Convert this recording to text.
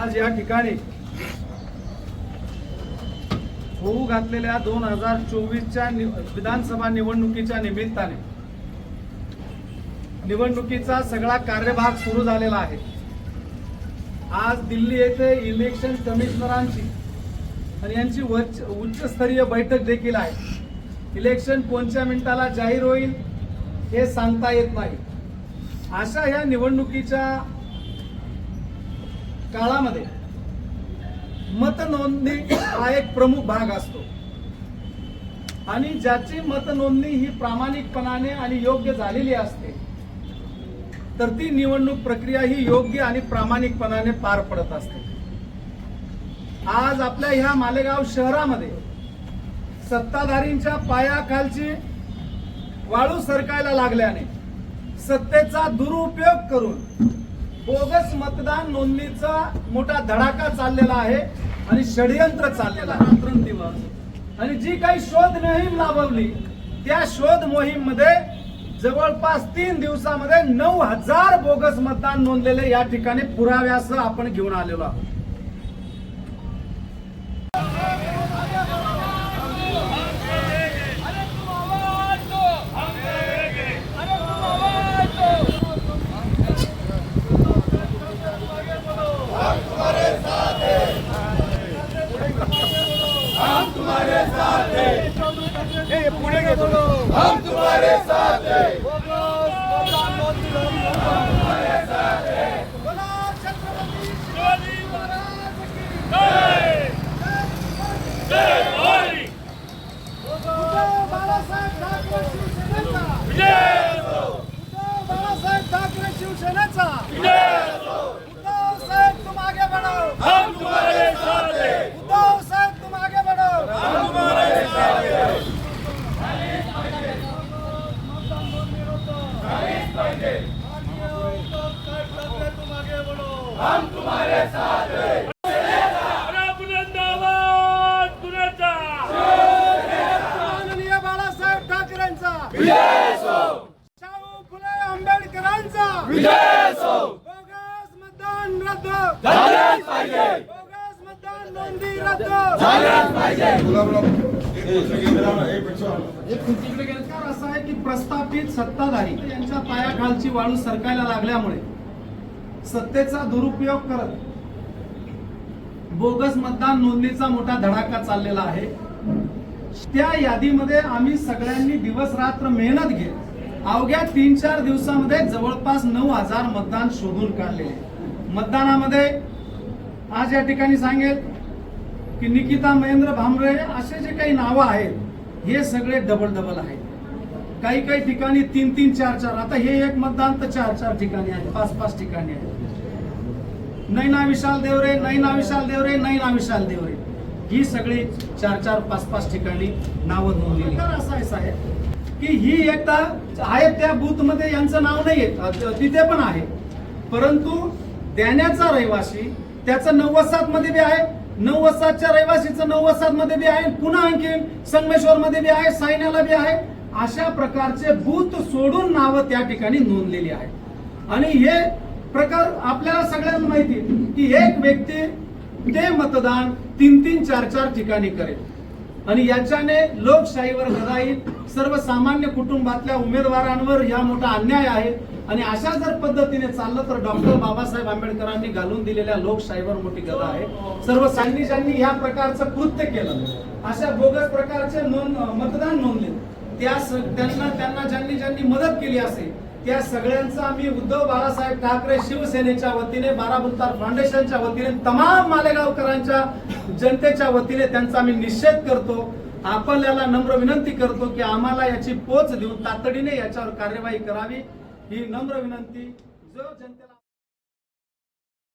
आज या ठिकाणी होऊ घातलेल्या दोन हजार चोवीसच्या विधानसभा निवडणुकीच्या निमित्ताने निवडणुकीचा सगळा कार्यभाग सुरू झालेला आहे. आज दिल्ली येथे इलेक्शन कमिशनरांची आणि यांची उच्चस्तरीय बैठक देखील आहे. इलेक्शन कोणत्या मिनिटाला जाहीर होईल हे सांगता येत नाही. अशा या निवडणुकीच्या काळामध्ये मतनोंदणी हा एक प्रमुख भाग असतो. आणि ज्याची मतनोंदणी ही प्रामाणिकपणाने आणि योग्य झालेली असते तर ती निवडणूक प्रक्रिया ही योग्य आणि प्रामाणिकपणाने पार पडत असते. आज आपल्या ह्या मालेगाव शहरामध्ये सत्ताधारींच्या पायाखालची वाळू सरकायला लागल्याने सत्तेचा दुरुपयोग करून बोगस मतदान नोंदणीचा मोठा धडाका चाललेला आहे आणि षडयंत्र चाललेला आहे. रात्रंदिवस. आणि जी काही शोध मोहीम राबवली त्या शोध मोहीममध्ये जवळपास तीन दिवसामध्ये नऊ हजार बोगस मतदान नोंदलेले या ठिकाणी पुराव्यासह आपण घेऊन आलेलो आहोत. बाळासाहेब ठाकरे शिवसेनेचा. उद्धव बाळासाहेब ठाकरे शिवसेनेचा. माननीय बाळासाहेब ठाकरेंचा. शाहू फुले आंबेडकरांचा. बोगस मतदान रद्द. बोगस नोंदी रद्द. असा आहे की प्रस्थापित सत्ताधारी यांच्या पायाखालची वाळू सरकायला लागल्यामुळे सत्तेचा दुरुपयोग करत बोगस मतदान नोंदणीचा मोठा धडाका चाललेला आहे. त्या यादीमध्ये आम्ही सगळ्यांनी दिवस रात्र मेहनत घेत अवघ्या तीन चार दिवसामध्ये जवळपास नऊ हजार मतदान शोधून काढलेले. मतदानामध्ये आज या ठिकाणी सांगेल की निकिता महेंद्र भामरे असे जे काही नावं आहेत हे सगळे डबल डबल आहेत. काही काही ठिकाणी तीन तीन चार चार. आता हे एक मतदान तर चार चार ठिकाणी आहे पाच पाच ठिकाणी आहे नैना विशाल देवरे नैना विशाल देवरे नैना विशाल देवरे. ही सगळी चार चार पाच पाच ठिकाणी नावं नोंदलेली तर असं आहे साहेब. की ही एकदा आहेत त्या बूथमध्ये यांचं नाव नाही येत. तिथे पण आहे. परंतु देण्याचा रहिवासी त्याचं नव्वदमध्ये बी आहे नव्वद सातच्या रहिवासीचं नव्वदमध्ये बी आहे पुन्हा आणखी संगमेश्वर मध्ये बी आहे सायन्याला बी आहे. अशा प्रकारचे बूथ सोडून नावं त्या ठिकाणी नोंदलेली आहेत. आणि हे प्रकार आपल्याला सगळ्यांना माहिती की एक व्यक्ती ते मतदान तीन तीन चार चार ठिकाणी करेल. आणि याच्याने लोकशाहीवर गदा येईल सर्वसामान्य कुटुंबातल्या उमेदवारांवर या मोठा अन्याय आहे. आणि अशा जर पद्धतीने चाललं तर डॉक्टर बाबासाहेब आंबेडकरांनी घालून दिलेल्या लोकशाहीवर मोठी गदा आहे. सर्व सैनिकांनी या प्रकारचं कृत्य केलं. अशा बोगस प्रकारचे नोंद मतदान नोंदले. त्या त्यांना त्यांना ज्यांनी ज्यांनी मदत केली असेल त्या सगळ्यांचा आम्ही उद्धव बाळासाहेब ठाकरे शिवसेनेच्या वतीने बाराबुलतार फाउंडेशनच्या वतीने तमाम मालेगावकरांच्या जनतेच्या वतीने त्यांचा आम्ही निषेध करतो. आपल्याला नम्र विनंती करतो की आम्हाला याची पोच देऊन तातडीने याच्यावर कार्यवाही करावी. ही नम्र विनंती. जो जनतेला